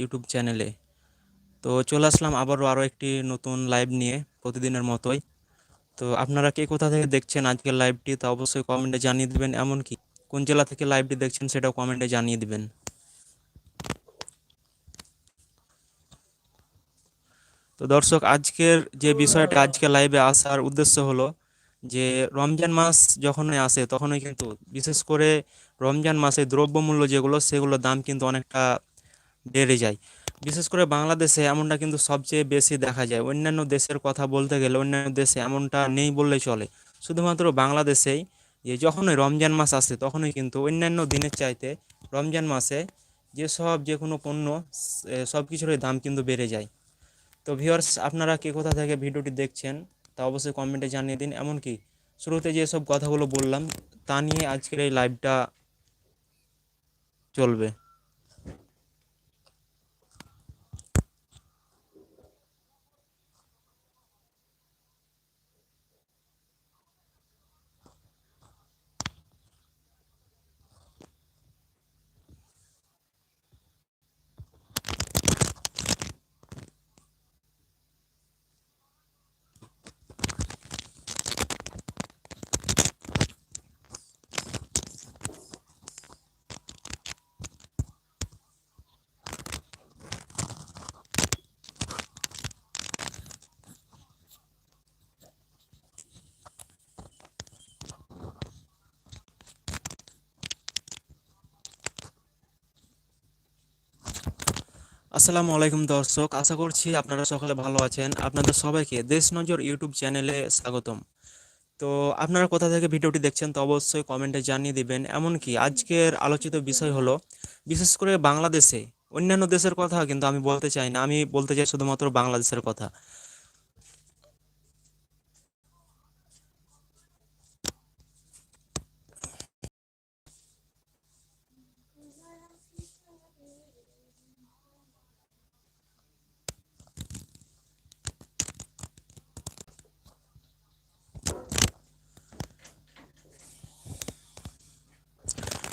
YouTube চ্যানেলে। তো চলে আসলাম আবারও আরও একটি নতুন লাইভ নিয়ে প্রতিদিনের মতোই। তো আপনারা কে কোথা থেকে দেখছেন আজকের লাইভটি তা অবশ্যই কমেন্টে জানিয়ে দিবেন। এমনকি কোন জেলা থেকে লাইভটি দেখছেন সেটাও কমেন্টে জানিয়ে দেবেন। তো দর্শক, আজকের যে বিষয়টা আজকে লাইভে আসার উদ্দেশ্য হলো যে, রমজান মাস যখনই আসে তখনই কিন্তু বিশেষ করে রমজান মাসে দ্রব্যমূল্য যেগুলো, সেগুলোর দাম কিন্তু অনেকটা বেড়ে যায়। বিশেষ করে বাংলাদেশে এমনটা কিন্তু সবচেয়ে বেশি দেখা যায়। অন্যান্য দেশের কথা বলতে গেলে অন্যান্য দেশে এমনটা নেই বললেই চলে। শুধুমাত্র বাংলাদেশেই যে যখনই রমজান মাস আসে, তখনই কিন্তু অন্যান্য দিনের চাইতে রমজান মাসে যেসব যে কোনো পণ্য সব কিছুরই দাম কিন্তু বেড়ে যায়। তো ভিউয়ার্স আপনারা কে কোথা থেকে ভিডিওটি দেখছেন, তা অবশ্যই কমেন্টে জানিয়ে দিন। এমনকি শুরুতে যেসব কথাগুলো বললাম, তা নিয়ে আজকের এই লাইভটা চলবে। আসসালামু আলাইকুম দর্শক, আশা করছি আপনারা সকলে ভালো আছেন। আপনাদের সবাইকে দেশ নজর ইউটিউব চ্যানেলে স্বাগতম। তো আপনারা কোথা থেকে ভিডিওটি দেখছেন তো অবশ্যই কমেন্টে জানিয়ে দিবেন। এমনকি আজকের আলোচিত বিষয় হলো, বিশেষ করে বাংলাদেশে, অন্যান্য দেশের কথা কিন্তু আমি বলতে চাই না, আমি বলতে চাই শুধুমাত্র বাংলাদেশের কথা।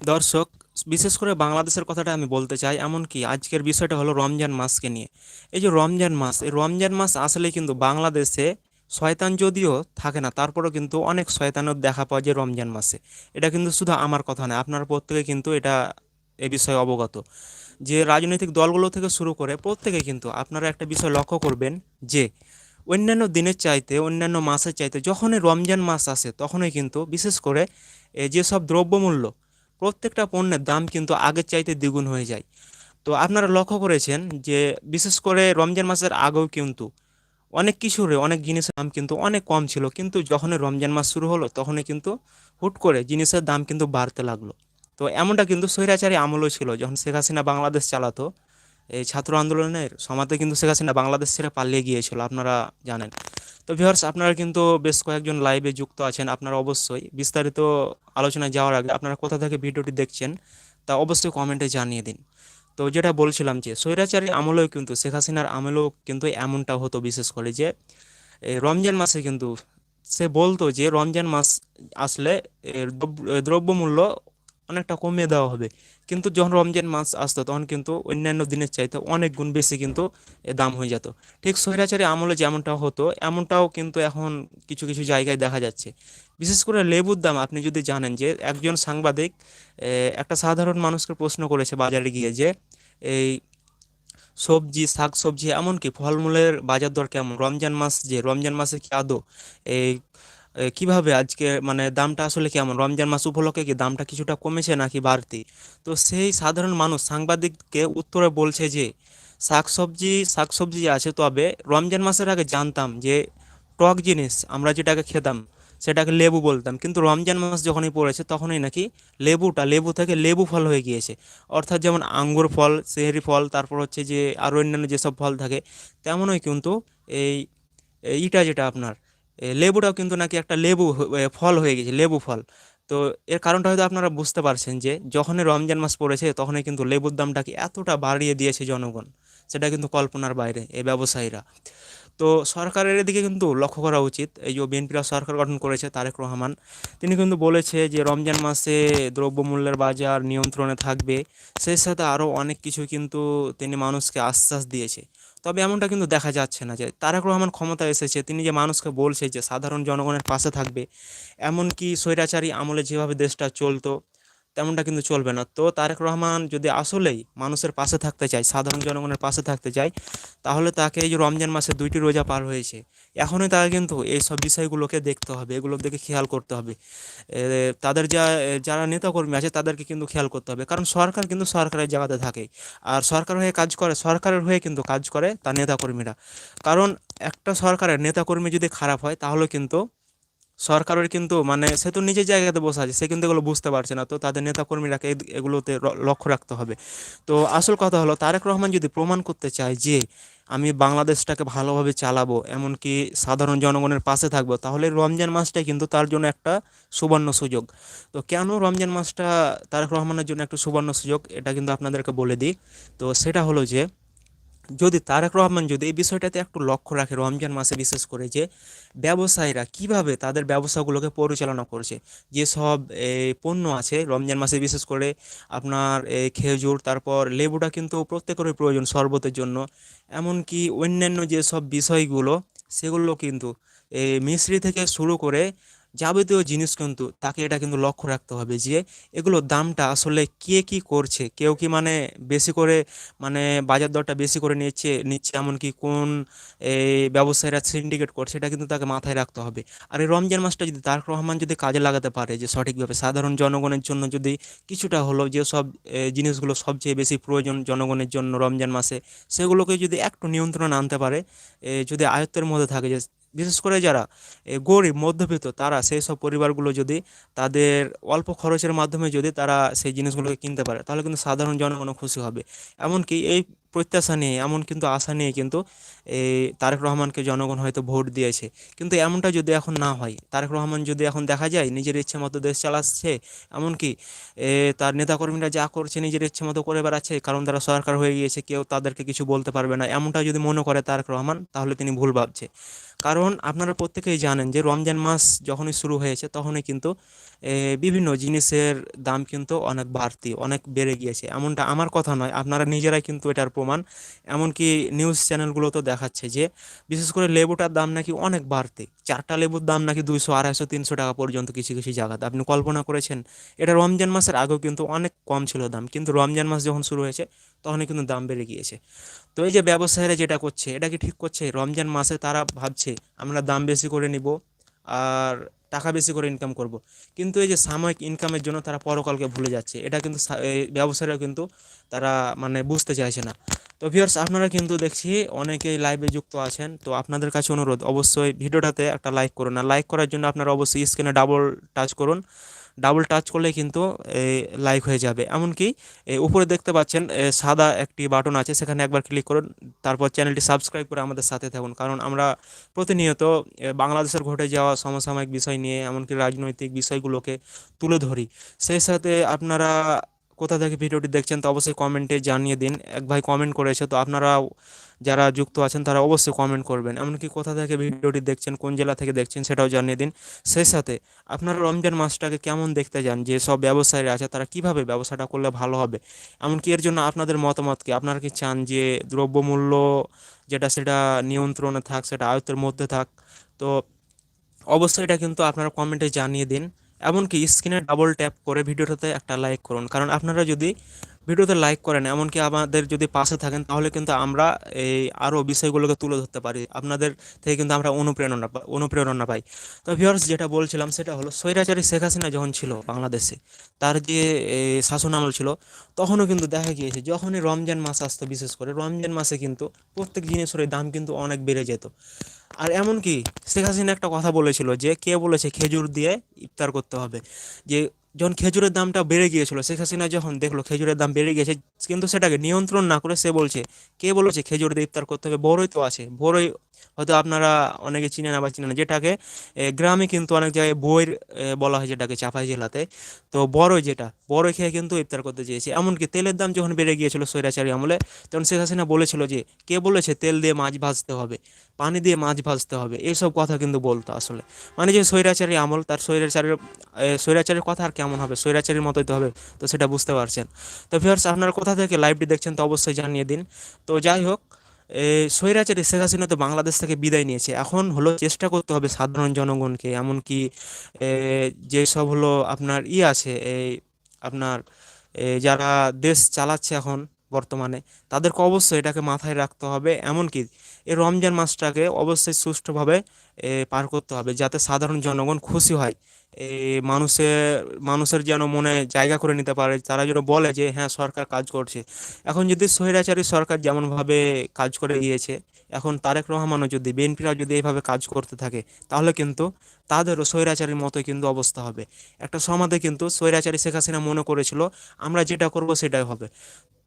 দর্শক, বিশেষ করে বাংলাদেশের কথাটা আমি বলতে চাই এমনকি আজকের বিষয়টা হলো রমজান মাসকে নিয়ে। এই যে রমজান মাস, এই রমজান মাস আসলে কিন্তু বাংলাদেশে শয়তান যদিও থাকে না, তারপরেও কিন্তু অনেক শয়তানের দেখা পাওয়া যায় রমজান মাসে। এটা কিন্তু শুধু আমার কথা নয়, আপনার প্রত্যেকে কিন্তু এটা এ বিষয়ে অবগত। যে রাজনৈতিক দলগুলো থেকে শুরু করে প্রত্যেকে কিন্তু আপনারা একটা বিষয় লক্ষ্য করবেন যে, অন্যান্য দিনের চাইতে, অন্যান্য মাসের চাইতে যখনই রমজান মাস আসে, তখনই কিন্তু বিশেষ করে যেসব দ্রব্যমূল্য প্রত্যেকটা পণ্যের দাম কিন্তু আগের চাইতে দ্বিগুণ হয়ে যায়। তো আপনারা লক্ষ্য করেছেন যে, বিশেষ করে রমজান মাসের আগেও কিন্তু অনেক কিছুরে অনেক জিনিসের দাম কিন্তু অনেক কম ছিল। কিন্তু যখনই রমজান মাস শুরু হলো, তখনই কিন্তু হুট করে জিনিসের দাম কিন্তু বাড়তে লাগল। তো এমনটা কিন্তু স্বৈরাচারী আমলও ছিল যখন শেখ হাসিনা বাংলাদেশ চালাতো এই ছাত্র আন্দোলনের সমাতে কিন্তু শেখ হাসিনা বাংলাদেশ ছেড়ে পালিয়ে গিয়েছিল, আপনারা জানেন। তো ভিউয়ার্স আপনারা কিন্তু বেশ কয়েকজন লাইভে যুক্ত আছেন, আপনারা অবশ্যই বিস্তারিত আলোচনায় যাওয়ার আগে আপনারা কোথা থেকে ভিডিওটি দেখছেন তা অবশ্যই কমেন্টে জানিয়ে দিন। তো যেটা বলছিলাম যে, স্বৈরাচারী আমলেও কিন্তু শেখ হাসিনার আমলেও কিন্তু এমনটা হতো বিশেষ করে যে রমজান মাসে কিন্তু সে বলতো যে, রমজান মাস আসলে দ্রব্যমূল্য অনেকটা কমিয়ে দেওয়া হবে। কিন্তু যখন রমজান মাস আসতো, তখন কিন্তু অন্যান্য দিনের চাইতে অনেক গুণ বেশি কিন্তু দাম হয়ে যেত। ঠিক স্বৈরাচারী আমলে যেমনটা হতো, এমনটাও কিন্তু এখন কিছু কিছু জায়গায় দেখা যাচ্ছে। বিশেষ করে লেবুর দাম, আপনি যদি জানেন যে একজন সাংবাদিক একটা সাধারণ মানুষকে প্রশ্ন করেছে বাজারে গিয়ে যে, এই সবজি শাক সবজি এমনকি ফলমূলের বাজার দর কেমন? রমজান মাস যে, রমজান মাসে কি আদৌ? এই কীভাবে আজকে মানে দামটা আসলে কেমন? রমজান মাস উপলক্ষে কি দামটা কিছুটা কমেছে নাকি বাড়তি? তো সেই সাধারণ মানুষ সাংবাদিককে উত্তরে বলছে যে, শাকসবজি শাকসবজি আছে তবে রমজান মাসের আগে জানতাম যে টক জিনিস আমরা যেটাকে খেতাম, সেটাকে লেবু বলতাম। কিন্তু রমজান মাস যখনই পড়েছে তখনই নাকি লেবুটা, লেবু থেকে লেবু ফল হয়ে গিয়েছে। অর্থাৎ যেমন আঙ্গুর ফল, সেহরি ফল, তারপর হচ্ছে যে আরও অন্যান্য যেসব ফল থাকে, তেমনই কিন্তু এই ইটা যেটা আপনার লেবুটাও কিন্তু নাকি একটা লেবু ফল হয়ে গেছে, লেবু ফল। তো এর কারণটা হয়তো আপনারা বুঝতে পারছেন যে, যখনই রমজান মাস পড়েছে, তখনই কিন্তু লেবুর দামটাকে এতটা বাড়িয়ে দিয়েছে জনগণ, সেটা কিন্তু কল্পনার বাইরে এই ব্যবসায়ীরা। তো সরকারের এদিকে কিন্তু লক্ষ্য করা উচিত, এই যে বিএনপিরা সরকার গঠন করেছে, তারেক রহমান, তিনি কিন্তু বলেছে যে, রমজান মাসে দ্রব্যমূল্যের বাজার নিয়ন্ত্রণে থাকবে, সেই সাথে আরও অনেক কিছু কিন্তু তিনি মানুষকে আশ্বাস দিয়েছে। তবে এমনটা কিন্তু দেখা যাচ্ছে না যে তারেক রহমান ক্ষমতা এসেছে, তিনি যে মানুষকে বলছে যে সাধারণ জনগণের পাশে থাকবে, এমনকি স্বৈরাচারী আমলে যেভাবে দেশটা চলতো তেমনটা কিন্তু চলবে না। তো তারেক রহমান যদি আসলেই মানুষের পাশে থাকতে চায়, সাধারণ জনগণের পাশে থাকতে চায়, তাহলে তাকে এই যে রমজান মাসে দুইটি রোজা পার হয়েছে, এখনই তাকে কিন্তু এই সব বিষয়গুলোকে দেখতে হবে এগুলোর দিকে খেয়াল করতে হবে। তাদের যা, যারা নেতাকর্মী আছে, তাদেরকে কিন্তু খেয়াল করতে হবে। কারণ সরকার কিন্তু সরকারের জায়গাতে থাকে, আর সরকার হয়ে কাজ করে, সরকারের হয়ে কিন্তু কাজ করে তার নেতাকর্মীরা। কারণ একটা সরকারের নেতাকর্মী যদি খারাপ হয়, তাহলে কিন্তু সরকারের কিন্তু মানে সে তো নিজের জায়গাতে বসে আছে, সে কিন্তু এগুলো বুঝতে পারছে না। তো তাদের নেতাকর্মীরাকে এগুলোতে লক্ষ্য রাখতে হবে। তো আসল কথা হলো, তারেক রহমান যদি প্রমাণ করতে চায় যে আমি বাংলাদেশটাকে ভালোভাবে চালাবো, এমনকি সাধারণ জনগণের পাশে থাকব, তাহলে রমজান মাসটাই কিন্তু তার জন্য একটা সুবর্ণ সুযোগ। তো কেন রমজান মাসটা তারেক রহমানের জন্য একটা সুবর্ণ সুযোগ? এটা কিন্তু আপনাদেরকে বলে দিই। তো সেটা হলো যে যদি তারেক রহমান যদি এই বিষয়টাতে একটু লক্ষ্য রাখে রমজান মাসে বিশেষ করে যে ব্যবসায়ীরা কীভাবে তাদের ব্যবসাগুলোকে পরিচালনা করছে যেসব এই, পণ্য আছে রমজান মাসে বিশেষ করে আপনার খেজুর তারপর লেবুটা কিন্তু প্রত্যেকেরই প্রয়োজন শরবতের জন্য এমনকি অন্যান্য যেসব বিষয়গুলো সেগুলো কিন্তু মিস্ত্রি থেকে শুরু করে যাবতীয় জিনিস কিন্তু তাকে এটা কিন্তু লক্ষ্য রাখতে হবে যে এগুলোর দামটা আসলে কে কি করছে, কেউ কি মানে বেশি করে মানে বাজার দরটা বেশি করে নিচ্ছে নিচ্ছে এমনকি কোন এই ব্যবসায়ীরা সিন্ডিকেট করছে এটা কিন্তু তাকে মাথায় রাখতে হবে। আর এই রমজান মাসটা যদি তারেক রহমান যদি কাজে লাগাতে পারে যে সঠিকভাবে সাধারণ জনগণের জন্য যদি কিছুটা হলো যে সব জিনিসগুলো সবচেয়ে বেশি প্রয়োজন জনগণের জন্য রমজান মাসে, সেগুলোকে যদি একটু নিয়ন্ত্রণে আনতে পারে যদি আয়ত্তের মধ্যে থাকে যে বিশেষ করে যারা গরিব, মধ্যবিত্ত, তারা সেই সব পরিবারগুলো যদি তাদের অল্প খরচের মাধ্যমে যদি তারা সেই জিনিসগুলোকে কিনতে পারে, তাহলে কিন্তু সাধারণ জনগণও খুশি হবে। এমনকি এই প্রত্যাশা নিয়ে এমন কিন্তু আশা নিয়ে কিন্তু এই তারেক রহমানকে জনগণ হয়তো ভোট দিয়েছে। কিন্তু এমনটা যদি এখন না হয়, তারেক রহমান যদি এখন দেখা যায় নিজের ইচ্ছে মতো দেশ চালাচ্ছে, এমনকি তার নেতাকর্মীরা যা করছে নিজের ইচ্ছে মতো করে বেড়াচ্ছে, কারণ তারা সরকার হয়ে গিয়েছে, কেউ তাদেরকে কিছু বলতে পারবে না। এমনটা যদি মনে করে তারেক রহমান, তাহলে তিনি ভুল ভাবছে। কারণ আপনারা প্রত্যেকেই জানেন যে রমজান মাস যখনই শুরু হয়েছে, তখনই কিন্তু বিভিন্ন জিনিসের দাম কিন্তু অনেক বাড়তি, অনেক বেড়ে গিয়েছে। এমনটা আমার কথা নয়, আপনারা নিজেরাই কিন্তু এটার প্রমাণ। এমনকি নিউজ চ্যানেলগুলো তো দেখাচ্ছে যে, বিশেষ করে লেবুটার দাম নাকি অনেক বাড়তি। চারটা লেবুর দাম নাকি দুইশো, আড়াইশো, তিনশো টাকা পর্যন্ত কিছু কিছু জায়গাতে। আপনি কল্পনা করেছেন, এটা রমজান মাসের আগেও কিন্তু অনেক কম ছিল দাম। কিন্তু রমজান মাস যখন শুরু হয়েছে, তখনই কিন্তু দাম বেড়ে গিয়েছে। তো এই যে ব্যবসায়ীরা যেটা করছে, এটা কি ঠিক করছে? রমজান মাসে তারা ভাবছে, আমরা দাম বেশি করে নিব। আর টাকা বেশি করে ইনকাম করব। কিন্তু এই যে সাময়িক ইনকামের জন্য তারা পরকালকে ভুলে যাচ্ছে, এটা কিন্তু ব্যবসায়ীরা কিন্তু তারা মানে বুঝতে চাইছে না। তো ভিউয়ার্স আপনারা কিন্তু দেখছি অনেকেই লাইভে যুক্ত আছেন, তো আপনাদের কাছে অনুরোধ, অবশ্যই ভিডিওটাতে একটা লাইক করুন। আর লাইক করার জন্য আপনারা অবশ্যই স্ক্রিনে ডাবল টাচ করুন। ডাবল টাচ করলে কিন্তু লাইক হয়ে যাবে। এমনকি উপরে দেখতে পাচ্ছেন সাদা একটি বাটন আছে, সেখানে একবার ক্লিক করুন, তারপর চ্যানেলটি সাবস্ক্রাইব করে আমাদের সাথে থাকুন। কারণ আমরা প্রতিনিয়ত বাংলাদেশের ঘটে যাওয়া সমসাময়িক বিষয় নিয়ে, এমনকি রাজনৈতিক বিষয়গুলোকে তুলে ধরি। সেই সাথে আপনারা কোথা থেকে ভিডিওটি দেখছেন তো অবশ্যই কমেন্টে জানিয়ে দিন। এক ভাই কমেন্ট করেছে, তো আপনারা যারা যুক্ত আছেন তারা অবশ্যই কমেন্ট করবেন। এমনকি কোথা থেকে ভিডিওটি দেখছেন, কোন জেলা থেকে দেখছেন সেটাও জানিয়ে দিন। সেই সাথে আপনারা রমজান মাসটাকে কেমন দেখতে চান যে সব ব্যবসায়ীরা আছে তারা কীভাবে ব্যবসাটা করলে ভালো হবে? এমনকি এর জন্য আপনাদের মতামত কি? আপনারা কি চান যে দ্রব্যমূল্য যেটা সেটা নিয়ন্ত্রণে থাক, সেটা আয়ত্তের মধ্যে থাক? তো অবশ্যই এটা কিন্তু আপনারা কমেন্টে জানিয়ে দিন। এমনকি স্ক্রিনে ডাবল ট্যাপ করে ভিডিওটাতে একটা লাইক করুন। কারণ আপনারা যদি ভিডিওতে লাইক করেন, এমনকি আমাদের যদি পাশে থাকেন, তাহলে কিন্তু আমরা এই আরও বিষয়গুলোকে তুলে ধরতে পারি। আপনাদের থেকে কিন্তু আমরা অনুপ্রেরণা অনুপ্রেরণা পাই। তো ভিউয়ার্স যেটা বলছিলাম, সেটা হলো স্বৈরাচারী শেখ হাসিনা যখন ছিল বাংলাদেশে, তার যে শাসন আমল ছিল, তখনও কিন্তু দেখা গিয়েছে, যখনই রমজান মাস আসতো, বিশেষ করে রমজান মাসে কিন্তু প্রত্যেক জিনিসের দাম কিন্তু অনেক বেড়ে যেত। আর এমনকি শেখ হাসিনা একটা কথা বলেছিল যে, কে বলেছে খেজুর দিয়ে ইফতার করতে হবে? যে যখন খেজুরের দামটা বেড়ে গিয়েছিল, শেখ হাসিনা যখন দেখল খেজুরের দাম বেড়ে গিয়েছে, কিন্তু সেটাকে নিয়ন্ত্রণ না করে সে বলছে, কে বলেছে খেজুর দিয়ে ইফতার করতে হবে? বড়ই তো আছে, বড়ই হয়তো আপনারা অনেকে চিনেন আবার চিনেন যেটাকে গ্রামে কিন্তু অনেক জায়গায় বইয়ের বলা হয় যেটাকে, চাপাই জেলাতে। তো বড়ই যেটা, বড়ই খেয়ে কিন্তু ইফতার করতে চেয়েছে। এমনকি তেলের দাম যখন বেড়ে গিয়েছিল স্বৈরাচারী আমলে, তখন শেখ হাসিনা বলেছিল যে, কে বলেছে তেল দিয়ে মাছ ভাজতে হবে, পানি দিয়ে মাছ ভাজতে হবে? এইসব কথা কিন্তু বলতো আসলে। মানে যে স্বৈরাচারী আমল, তার স্বৈরাচারের স্বৈরাচারের কথা আর কেমন হবে? স্বৈরাচারীর মতোই তো হবে, তো সেটা বুঝতে পারছেন। তো ভিউয়ার্স, আপনারা কোথা থেকে লাইভটি দেখছেন তো অবশ্যই জানিয়ে দিন। তো যাই হোক স্বৈরাচারী শেখ হাসিনা তো বাংলাদেশ থেকে বিদায় নিয়েছে। এখন হলো চেষ্টা করতে হবে সাধারণ জনগণকে, এমনকি যেসব হলো আপনার ই আছে এই আপনার যারা দেশ চালাচ্ছে এখন বর্তমানে, তাদেরকে অবশ্যই এটাকে মাথায় রাখতে হবে। এমনকি এই রমজান মাসটাকে অবশ্যই সুষ্ঠুভাবে পার করতে হবে, যাতে সাধারণ জনগণ খুশি হয়। এই মানুষের মানুষের যেন মনে জায়গা করে নিতে পারে, তারা যেন বলে যে হ্যাঁ সরকার কাজ করছে। এখন যদি স্বৈরাচারী সরকার যেমনভাবে কাজ করে গিয়েছে, এখন তারেক রহমানও যদি বিএনপিরা যদি এইভাবে কাজ করতে থাকে, তাহলে কিন্তু তাদেরও স্বৈরাচারীর মতো কিন্তু অবস্থা হবে। একটা সমাজে কিন্তু স্বৈরাচারী শেখ হাসিনা মনে করেছিল, আমরা যেটা করব সেটাই হবে।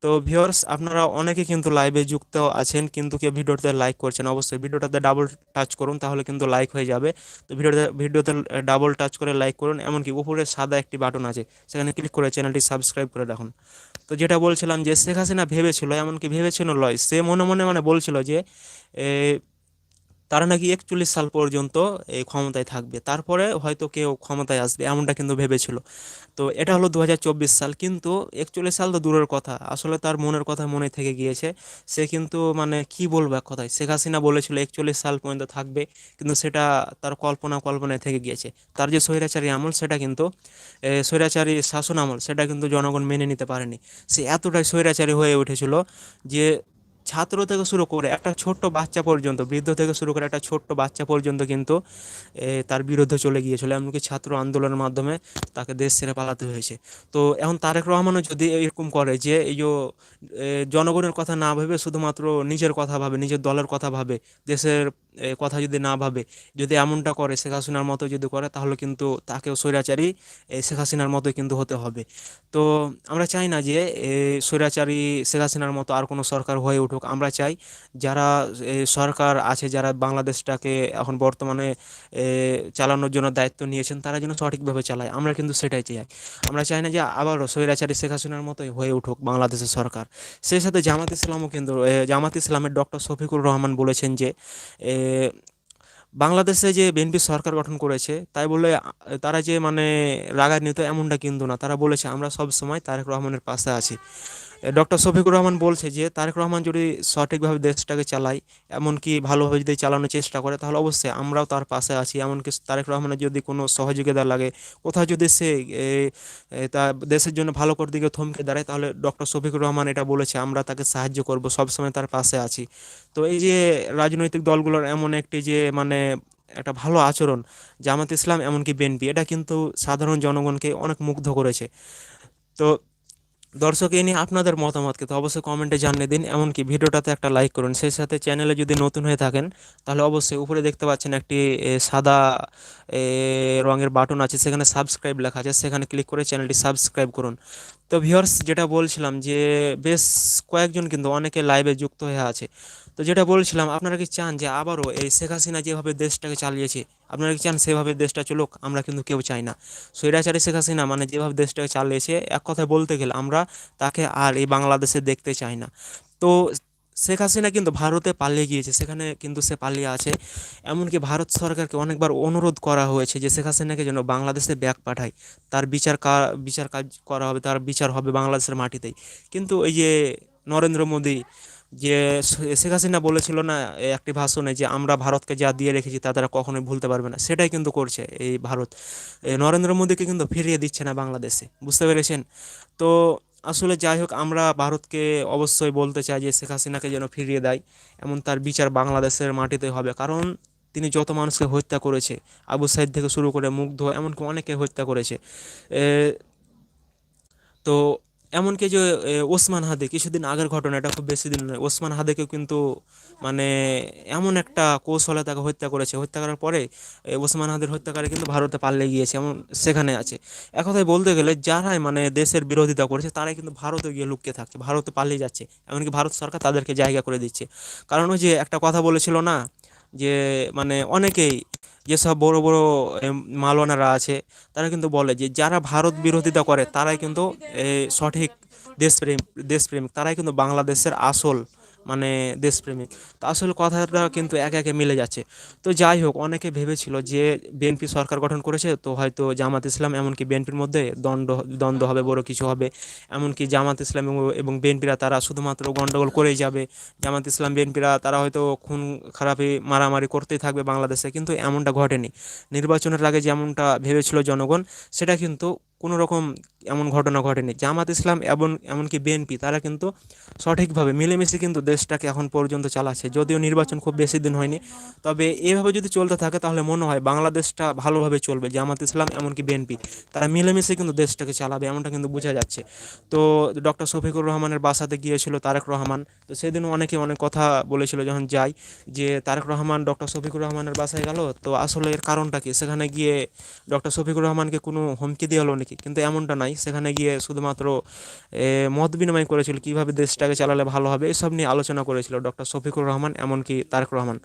তো ভিউয়ার্স আপনারা অনেকে কিন্তু লাইভে যুক্ত আছেন, কিন্তু কেউ ভিডিওতে লাইক করছেন, অবশ্যই ভিডিওটাতে ডাবল টাচ করুন, তাহলে কিন্তু লাইক হয়ে যাবে। তো ভিডিওতে ভিডিওতে ডাবল টাচ করে লাইক করুন, এমনকি উপরে সাদা একটি বাটন আছে, সেখানে ক্লিক করে চ্যানেলটি সাবস্ক্রাইব করে রাখুন। তো যেটা বলছিলাম যে, শেখ হাসিনা ভেবেছিল, এমনকি ভেবেছিল লয়, সে মনে মনে মানে বলছিল যে তারা নাকি একচল্লিশ সাল পর্যন্ত এই ক্ষমতায় থাকবে। তারপরে হয়তো কেউ ক্ষমতায় আসবে, এমনটা কিন্তু ভেবেছিল। তো এটা হলো দু হাজার চব্বিশ সাল। কিন্তু একচল্লিশ সাল তো দূরের কথা। আসলে তার মনের কথা মনে থেকে গিয়েছে। সে কিন্তু মানে কি বলব এক কথায়? শেখ হাসিনা বলেছিল, একচল্লিশ সাল পর্যন্ত থাকবে। কিন্তু সেটা তার কল্পনা কল্পনায় থেকে গিয়েছে। তার যে স্বৈরাচারী আমল, সেটা কিন্তু স্বৈরাচারী শাসন আমল, সেটা কিন্তু জনগণ মেনে নিতে পারেনি। সে এতটাই স্বৈরাচারী হয়ে উঠেছিল যে ছাত্র থেকে শুরু করে একটা ছোট্ট বাচ্চা পর্যন্ত, বৃদ্ধ থেকে শুরু করে একটা ছোট্ট বাচ্চা পর্যন্ত কিন্তু তার বিরুদ্ধে চলে গিয়েছিল। এমনকি ছাত্র আন্দোলনের মাধ্যমে তাকে দেশ ছেড়ে পালাতে হয়েছে। তো এখন তারেক রহমানও যদি এরকম করে যে, এই জনগণের কথা না ভেবে শুধুমাত্র নিজের কথা ভাবে, নিজের দলের কথা ভাবে, দেশের কথা যদি না ভাবে, যদি এমনটা করে শেখ হাসিনার মতো যদি করে, তাহলে কিন্তু তাকেও স্বৈরাচারী শেখ হাসিনার মতোই কিন্তু হতে হবে। তো আমরা চাই না যে স্বৈরাচারী শেখ হাসিনার মতো আর কোনো সরকার হয়ে উঠুক। আমরা চাই যারা সরকার আছে, যারা বাংলাদেশটাকে এখন বর্তমানে চালানোর জন্য দায়িত্ব নিয়েছেন, তারা যেন সঠিকভাবে চালায়। আমরা কিন্তু সেটাই চাই। আমরা চাই না যে আবারও স্বৈরাচারী শেখ হাসিনার মতোই হয়ে উঠুক বাংলাদেশের সরকার। সেই সাথে জামাত ইসলামও কিন্তু জামাত ইসলামের ডক্টর শফিকুর রহমান বলেছেন যে বাংলাদেশে যে বিএনপি সরকার গঠন করেছে, তাই বলে তারা যে মানে রাগান্বিত এমনটা কিন্তু না। তারা বলেছে, আমরা সব সময় তারেক রহমানের পাশে আছি। ডক্টর শফিকুর রহমান বলছে যে, তারেক রহমান যদি সঠিকভাবে দেশটাকে চালায়, এমনকি ভালোভাবে যদি চালানোর চেষ্টা করে, তাহলে অবশ্যই আমরাও তার পাশে আছি। এমনকি তারেক রহমানের যদি কোনো সহযোগিতা লাগে, কোথাও যদি সে তা দেশের জন্য ভালো করে দিকে থমকে দাঁড়ায়, তাহলে ডক্টর শফিকুর রহমান এটা বলেছে, আমরা তাকে সাহায্য করব, সবসময় তার পাশে আছি। তো এই যে রাজনৈতিক দলগুলোর এমন একটি যে মানে একটা ভালো আচরণ, জামাত ইসলাম এমনকি বিএনপি এটা কিন্তু সাধারণ জনগণকে অনেক মুগ্ধ করেছে। তো দর্শক, এ নিয়ে আপনাদের মতামতকে তো অবশ্যই কমেন্টে জানিয়ে দিন। এমনকি ভিডিওটাতে একটা লাইক করুন। সেই সাথে চ্যানেলে যদি নতুন হয়ে থাকেন, তাহলে অবশ্যই উপরে দেখতে পাচ্ছেন একটি সাদা রঙের বাটন আছে। সেখানে সাবস্ক্রাইব লেখা আছে। সেখানে ক্লিক করে চ্যানেলটি সাবস্ক্রাইব করুন। তো ভিউয়ার্স যেটা বলছিলাম যে বেশ কয়েকজন কিন্তু অনেকে লাইভে যুক্ত হয়ে আছে। তো যেটা বলছিলাম, আপনারা কি চান যে আবারও এই শেখ হাসিনা যেভাবে দেশটাকে চালিয়েছে, আপনারা কি চান সেভাবে দেশটা চলুক? আমরা কিন্তু কেউ চাই না। স্বৈরাচারী শেখ হাসিনা মানে যেভাবে দেশটাকে চালিয়েছে, এক কথায় বলতে গেলে আমরা তাকে আর এই বাংলাদেশে দেখতে চাই না। তো শেখ হাসিনা কিন্তু ভারতে পালিয়ে গিয়েছে, সেখানে কিন্তু সে পালিয়ে আছে। এমনকি ভারত সরকারকে অনেকবার অনুরোধ করা হয়েছে যে শেখ হাসিনাকে যেন বাংলাদেশে ব্যাক পাঠায়। তার বিচার বিচার কাজ করা হবে, তার বিচার হবে বাংলাদেশের মাটিতেই। কিন্তু এই যে নরেন্দ্র মোদী, যে শেখ হাসিনা বলেছিল না একটি ভাষণে যে আমরা ভারতকে যা দিয়ে রেখেছি তা তারা কখনোই ভুলতে পারবে না, সেটাই কিন্তু করছে এই ভারত। নরেন্দ্র মোদীকে কিন্তু ফিরিয়ে দিচ্ছে না বাংলাদেশে, বুঝতে পেরেছেন? তো আসলে যাই হোক, আমরা ভারতকে অবশ্যই বলতে চাই যে শেখ হাসিনাকে যেন ফিরিয়ে দেয়, এমন তার বিচার বাংলাদেশের মাটিতে হবে। কারণ তিনি যত মানুষকে হত্যা করেছে, আবু সাইদ থেকে শুরু করে মুগ্ধ, এমনকি অনেকে হত্যা করেছে। তো এমনকি যে ওসমান হাদি, কিছুদিন আগের ঘটনা এটা খুব বেশি দিন নয়। ওসমান হাদিকেও কিন্তু মানে এমন একটা কৌশলে তাকে হত্যা করেছে। হত্যা করার পরে ওসমান হাদের হত্যাকারী কিন্তু ভারতে পাল্লে গিয়েছে, এমন সেখানে আছে। এক কথায় বলতে গেলে, যারাই মানে দেশের বিরোধিতা করেছে, তারাই কিন্তু ভারতে গিয়ে লুকিয়ে থাকছে, ভারতে পালিয়ে যাচ্ছে। এমনকি ভারত সরকার তাদেরকে জায়গা করে দিচ্ছে। কারণ ওই যে একটা কথা বলেছিল না, যে মানে অনেকেই যেসব বড় বড় মালওয়ানারা আছে, তারা কিন্তু বলে যে যারা ভারত বিরোধিতা করে, তারাই কিন্তু সঠিক দেশপ্রেম, দেশপ্রেমিক, তারাই কিন্তু বাংলাদেশের আসল মানে দেশপ্রেমিক। তো আসলে কথাটা কিন্তু একে একে মিলে যাচ্ছে। তো যাই হোক, অনেকে ভেবেছিল যে বিএনপি সরকার গঠন করেছে, তো হয়তো জামাত ইসলাম এমনকি বিএনপির মধ্যে দণ্ড দ্বন্দ্ব হবে, বড় কিছু হবে। এমনকি জামাত ইসলাম এবং- বিএনপিরা তারা শুধুমাত্র গন্ডগোল করেই যাবে। জামাত ইসলাম, বিএনপিরা তারা হয়তো খুন, খারাপি, মারামারি করতেই থাকবে বাংলাদেশে, কিন্তু এমনটা ঘটেনি। নির্বাচনের আগে যেমনটা ভেবেছিল জনগণ, সেটা কিন্তু কোনো রকম এমন ঘটনা ঘটেনি। জামাত ইসলাম এবং এমনকি বিএনপি, তারা কিন্তু সঠিকভাবে মিলেমিশে কিন্তু দেশটাকে এখন পর্যন্ত চালাচ্ছে। যদিও নির্বাচন খুব বেশি দিন হয়নি, তবে এভাবে যদি চলতে থাকে তাহলে মনে হয় বাংলাদেশটা ভালোভাবে চলবে, জামাত ইসলাম এমনকি বিএনপি, তারা মিলেমিশে কিন্তু দেশটাকে চালাবে এমনটা কিন্তু বোঝা যাচ্ছে। তো ডক্টর শফিকুর রহমানের বাসাতে গিয়েছিল তারেক রহমান, তো সেদিনও অনেকে অনেক কথা বলেছিল যখন যাই যে তারেক রহমান, ডক্টর শফিকুর রহমানের বাসায় গেল, তো আসলে এর কারণটা কি? সেখানে গিয়ে ডক্টর শফিকুর রহমানকে কোনো হুমকি দিয়ে হলো নাকি? কিন্তু এমনটা নাই। সেখানে গিয়ে শুধুমাত্র মত বিনিময় করেছিল কীভাবে দেশটাকে চালালে ভালো হবে, এসব নিয়ে আলোচনা করেছিল ডক্টর শফিকুর রহমান এমনকি তারেক রহমান।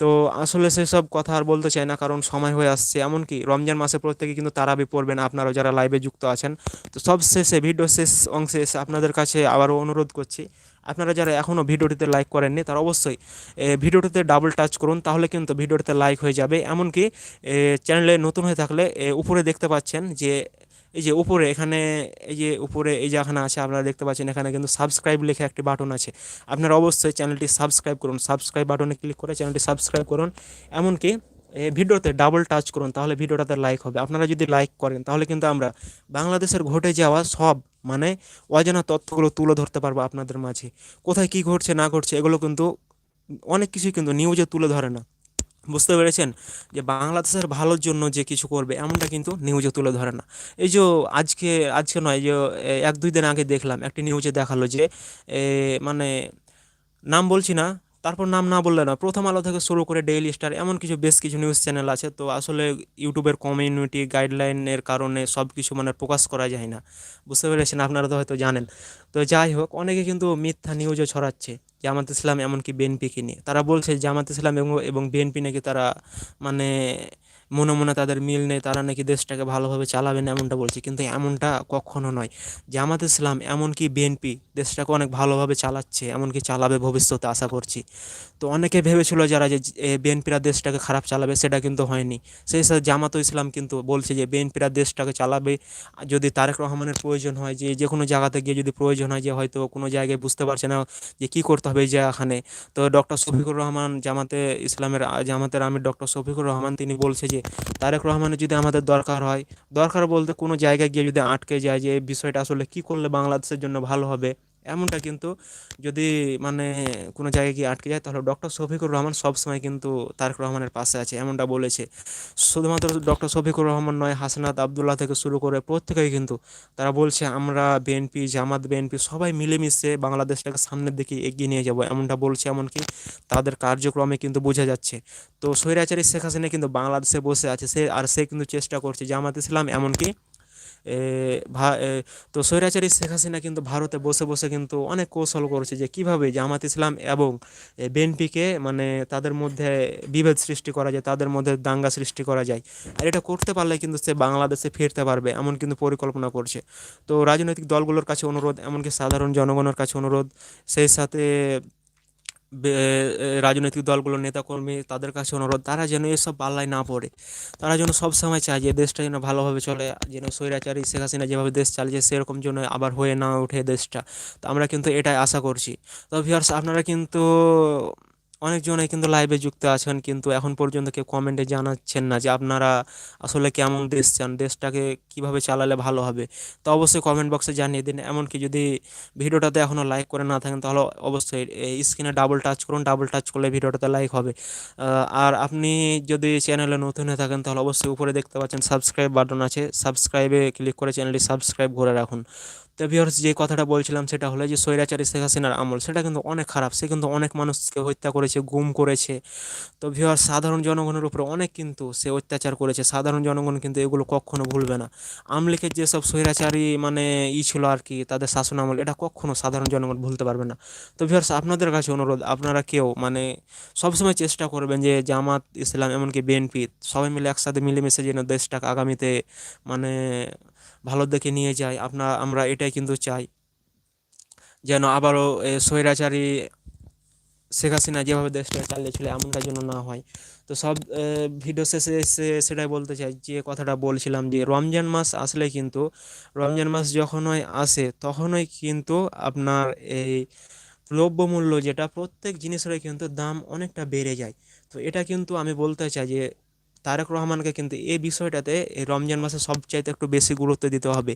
তো আসলে সেসব কথা আর বলতে চাই না, কারণ সময় হয়ে আসছে। এমনকি রমজান মাসে প্রত্যেকে কিন্তু তারাবি পড়বেন, আপনারাও যারা লাইভে যুক্ত আছেন। তো সব শেষে ভিডিও শেষ অংশে এসে আপনাদের কাছে আবারও অনুরোধ করছি, আপনারা যারা এখনও ভিডিওটিতে লাইক করেননি, তারা অবশ্যই ভিডিওটিতে ডাবল টাচ করুন, তাহলে কিন্তু ভিডিওটিতে লাইক হয়ে যাবে। এমনকি চ্যানেলে নতুন হয়ে থাকলে উপরে দেখতে পাচ্ছেন যে এই যে উপরে, এখানে, এই যে উপরে, এই যে এখানে আছে, আপনারা দেখতে পাচ্ছেন, এখানে কিন্তু সাবস্ক্রাইব লিখে একটি বাটন আছে। আপনারা অবশ্যই চ্যানেলটি সাবস্ক্রাইব করুন। সাবস্ক্রাইব বাটনে ক্লিক করে চ্যানেলটি সাবস্ক্রাইব করুন। এমনকি ভিডিওতে ডাবল টাচ করুন, তাহলে ভিডিওটাতে লাইক হবে। আপনারা যদি লাইক করেন, তাহলে কিন্তু আমরা বাংলাদেশের ঘটে যাওয়া সব মানে অজানা তথ্যগুলো তুলে ধরতে পারব আপনাদের মাঝে। কোথায় কি ঘটছে, না ঘটছে, এগুলো কিন্তু অনেক কিছুই কিন্তু নিউজে তুলে ধরে না। বুঝতে পেরেছেন? যে বাংলাদেশের ভালোর জন্য যে কিছু করবে, এমনটা কিন্তু নিউজে তুলে ধরে না। এই যে আজকে আজকে নয়, যে এক দুই দিন আগে দেখলাম, একটি নিউজে দেখাল যে মানে নাম বলছি না তারপর নাম না বললে না প্রথম আলো থেকে শুরু করে ডেইলি স্টার এমন কিছু বেশ কিছু নিউজ চ্যানেল আছে। তো আসলে ইউটিউবের কমিউনিটি গাইডলাইনের কারণে সব কিছু মানে প্রকাশ করা যায় না। বুঝতে পেরেছেন? আপনারা তো হয়তো জানেন। তো যাই হোক, অনেকে কিন্তু মিথ্যা নিউজও ছড়াচ্ছে। জামাত ইসলাম এমনকি বিএনপিকে নিয়ে। তারা বলছে জামাত ইসলাম এবং বিএনপি নাকি তারা মানে মনে মনে তাদের মিল নেই, তারা নাকি দেশটাকে ভালোভাবে চালাবেন এমনটা বলছে। কিন্তু এমনটা কখনো নয় জামাত ইসলাম এমনকি বিএনপি দেশটাকে অনেক ভালোভাবে চালাচ্ছে, এমনকি চালাবে ভবিষ্যতে আশা করছি। তো অনেকে ভেবেছিল যারা যে বিএনপিরা দেশটাকে খারাপ চালাবে সেটা কিন্তু হয়নি। সেই সাথে জামাতও ইসলাম কিন্তু বলছে যে বিএনপিরা দেশটাকে চালাবে, যদি তারেক রহমানের প্রয়োজন হয়, যে যে কোনো জায়গাতে গিয়ে যদি প্রয়োজন হয় যে হয়তো কোনো জায়গায় বুঝতে পারছে না যে কী করতে হবে এই জায়গাখানে। তো ডক্টর শফিকুর রহমান জামাতে ইসলামের, জামাতের আমির ডক্টর শফিকুর রহমান তিনি বলছে যে তারেক রহমানের যদি আমাদের দরকার হয়, দরকার বলতে কোনো জায়গায় গিয়ে যদি আটকে যায় যে এই বিষয়টা আসলে কী করলে বাংলাদেশের জন্য ভালো হবে এমনটা কিন্তু যদি মানে কোনো জায়গায় গিয়ে আটকে যায়, তাহলে ডক্টর শফিকুর রহমান সবসময় কিন্তু তারেক রহমানের পাশে আছে, এমনটা বলেছে। শুধুমাত্র ডক্টর শফিকুর রহমান নয়, হাসনাত আবদুল্লাহ থেকে শুরু করে প্রত্যেকেই কিন্তু তারা বলছে, আমরা বিএনপি জামাত বিএনপি সবাই মিলেমিশে বাংলাদেশটাকে সামনের দিকে এগিয়ে নিয়ে যাব, এমনটা বলছে। এমনকি তাদের কার্যক্রমে কিন্তু বোঝা যাচ্ছে। তো স্বৈরাচারী শেখ হাসিনা কিন্তু বাংলাদেশে বসে আছে, সে আর সে কিন্তু চেষ্টা করছে জামাত ইসলাম, এমনকি তো স্বৈরাচারী শেখ হাসিনা কিন্তু ভারতে বসে বসে কিন্তু অনেক কৌশল করেছে যে কীভাবে জামাত ইসলাম এবং বিএনপিকে মানে তাদের মধ্যে বিভেদ সৃষ্টি করা যায়, তাদের মধ্যে দাঙ্গা সৃষ্টি করা যায়। আর এটা করতে পারলে কিন্তু সে বাংলাদেশে ফিরতে পারবে, এমন কিন্তু পরিকল্পনা করছে। তো রাজনৈতিক দলগুলোর কাছে অনুরোধ, এমনকি সাধারণ জনগণের কাছে অনুরোধ, সেই সাথে রাজনৈতিক দলগুলোর নেতাকর্মী তাদের কাছে অনুরোধ, তারা যেন এসব পাল্লায় না পড়ে। তারা যেন সবসময় চায় যে দেশটা যেন ভালোভাবে চলে, যেন স্বৈরাচারী শেখ হাসিনা যেভাবে দেশ চালিয়েছে সেরকম যেন আবার হয়ে না ওঠে দেশটা। তো আমরা কিন্তু এটাই আশা করছি। তো ভিউয়ার্স আপনারা কিন্তু অনেকজনে কিন্তু লাইভে যুক্ত আছেন, কিন্তু এখন পর্যন্ত কেউ কমেন্টে জানাচ্ছেন না যে আপনারা আসলে কেমন দেশ চান, দেশটাকে কীভাবে চালালে ভালো হবে। তো অবশ্যই কমেন্ট বক্সে জানিয়ে দিন, এমনকি যদি ভিডিওটাতে এখনও লাইক করে না থাকেন, তাহলে অবশ্যই স্ক্রিনে ডাবল টাচ করুন ডাবল টাচ করলে ভিডিওটাতে লাইক হবে। আর আপনি যদি চ্যানেলে নতুন হয়ে থাকেন, তাহলে অবশ্যই উপরে দেখতে পাচ্ছেন সাবস্ক্রাইব বাটন আছে সাবস্ক্রাইবে ক্লিক করে চ্যানেলটি সাবস্ক্রাইব করে রাখুন। তো ভিউয়ার্স যে কথাটা বলছিলাম সেটা হলো যে স্বৈরাচারী শেখ হাসিনার আমল, সেটা কিন্তু অনেক খারাপ। সে কিন্তু অনেক মানুষকে হত্যা করেছে, গুম করেছে। তো ভিউয়ার্স সাধারণ জনগণের উপরে অনেক কিন্তু সে অত্যাচার করেছে। সাধারণ জনগণ কিন্তু এগুলো কখনো ভুলবে না। আমলিকের যেসব স্বৈরাচারী মানে ই ছিল আর কি, তাদের শাসন আমল, এটা কখনো সাধারণ জনগণ ভুলতে পারবে না। তো ভিউয়ার্স আপনাদের কাছে অনুরোধ, আপনারা কেউ মানে সবসময় চেষ্টা করবেন যে জামাত, ইসলাম, এমনকি বিএনপি, সবাই মিলে একসাথে মিলেমিশে যেন দেশটাকে আগামীতে মানে ভালোর দিকে নিয়ে যায়, আপনার, আমরা এটাই কিন্তু চাই। যেন আবারও স্বৈরাচারী শেখ হাসিনা যেভাবে দেশটা চালিয়েছিল এমনটা যেন না হয়। তো সব ভিডিও শেষে এসে সেটাই বলতে চাই, যে কথাটা বলছিলাম যে রমজান মাস আসলে কিন্তু, রমজান মাস যখনই আসে তখনই কিন্তু আপনার এই দ্রব্যমূল্য যেটা প্রত্যেক জিনিসেরই কিন্তু দাম অনেকটা বেড়ে যায়। তো এটা কিন্তু আমি বলতে চাই যে তারেক রহমানকে কিন্তু এই বিষয়টাতে এই রমজান মাসে সবচাইতে একটু বেশি গুরুত্ব দিতে হবে।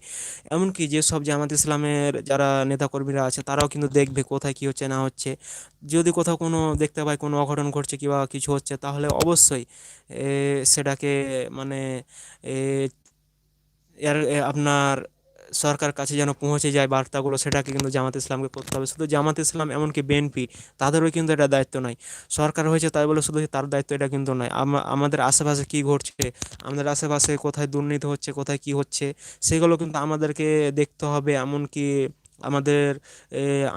এমনকি যেসব জামাত ইসলামের যারা নেতাকর্মীরা আছে, তারাও কিন্তু দেখবে কোথায় কী হচ্ছে, না হচ্ছে। যদি কোথাও কোনো দেখতে পায় কোনো অঘটন ঘটছে কিংবা কিছু হচ্ছে, তাহলে অবশ্যই সেটাকে মানে এর আপনার সরকার কাছে যেন পৌঁছে যায় বার্তাগুলো, সেটাকে কিন্তু জামাত ইসলামকে করতে হবে। শুধু জামাত ইসলাম, এমনকি বিএনপি তাদেরও কিন্তু এটা দায়িত্ব নয়। সরকার হয়েছে তাই বলে শুধু তার দায়িত্ব এটা কিন্তু নয়। আমা- আমাদের আশেপাশে কি ঘটছে, আমাদের আশেপাশে কোথায় দুর্নীতি হচ্ছে, কোথায় কি হচ্ছে, সেগুলো কিন্তু আমাদেরকে দেখতে হবে। এমনকি আমাদের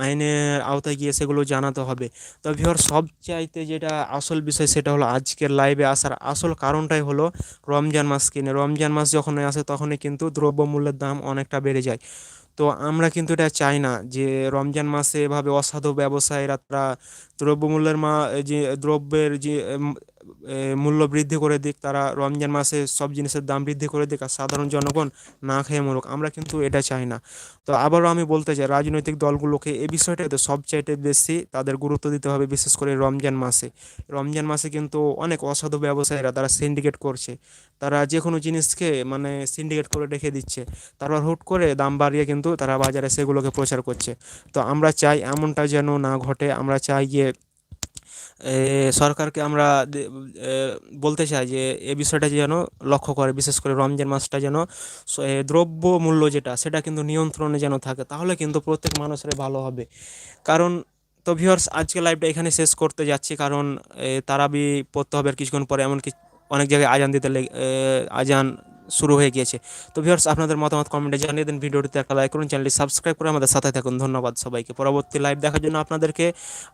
আইনের আওতায় গিয়ে সেগুলো জানাতে হবে। তো ভিওর সবচাইতে যেটা আসল বিষয় সেটা হলো আজকের লাইভে আসার আসল কারণটাই হলো রমজান মাস কিনে। রমজান মাস যখন আসে তখনই কিন্তু দ্রব্যমূল্যের দাম অনেকটা বেড়ে যায়। তো আমরা কিন্তু এটা চাই না যে রমজান মাসে এভাবে অসাধু ব্যবসায়ীরা তারা দ্রব্যমূল্যের মা যে দ্রব্যের যে মূল্য বৃদ্ধি করে দিক, তারা রমজান মাসে সব জিনিসের দাম বৃদ্ধি করে দিক আর সাধারণ জনগণ না খেয়ে মরুক, আমরা কিন্তু এটা চাই না। তো আবারও আমি বলতে চাই, রাজনৈতিক দলগুলোকে এই বিষয়টাতে সবচাইতে বেশি তাদের গুরুত্ব দিতে হবে, বিশেষ করে রমজান মাসে। রমজান মাসে কিন্তু অনেক অসাধু ব্যবসায়ীরা, তারা সিন্ডিকেট করছে। তারা যে কোনো জিনিসকে মানে সিন্ডিকেট করে রেখে দিচ্ছে। তারপর হুট করে দাম বাড়িয়ে কিন্তু তারা বাজারে সেগুলোকে প্রচার করছে। তো আমরা চাই এমনটা যেন না ঘটে, আমরা চাই যে সরকারকে আমরা বলতে চাই যে এই বিষয়টা যেন লক্ষ্য করে বিশেষ করে রমজান মাসটা যেন দ্রব্য মূল্য যেটা সেটা কিন্তু নিয়ন্ত্রণে যেন থাকে তাহলে কিন্তু প্রত্যেক মানুষের ভালো হবে। কারণ তো ভিউয়ার্স আজকে লাইভটা এখানে শেষ করতে যাচ্ছি কারণ এ, তারাবি পড়তে হবে আর কিছুক্ষণ পরে এমনকি অনেক জায়গায় আজান দিতে আজান শুরু হয়ে গিয়েছে। তো ভিউয়ার্স, আপনাদের মতামত কমেন্টে জানিয়ে দিন। ভিডিওটিতে একটা লাইক করুন চ্যানেলটি সাবস্ক্রাইব করে আমাদের সাথে থাকুন। ধন্যবাদ সবাইকে। পরবর্তী লাইভ দেখার জন্য আপনাদেরকে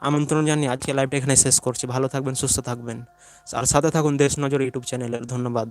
আমন্ত্রণ জানিয়ে আজকে লাইভটা এখানে শেষ করছি। ভালো থাকবেন, সুস্থ থাকবেন। আর সাথে থাকুন, দেশ নজর ইউটিউব চ্যানেলের ধন্যবাদ।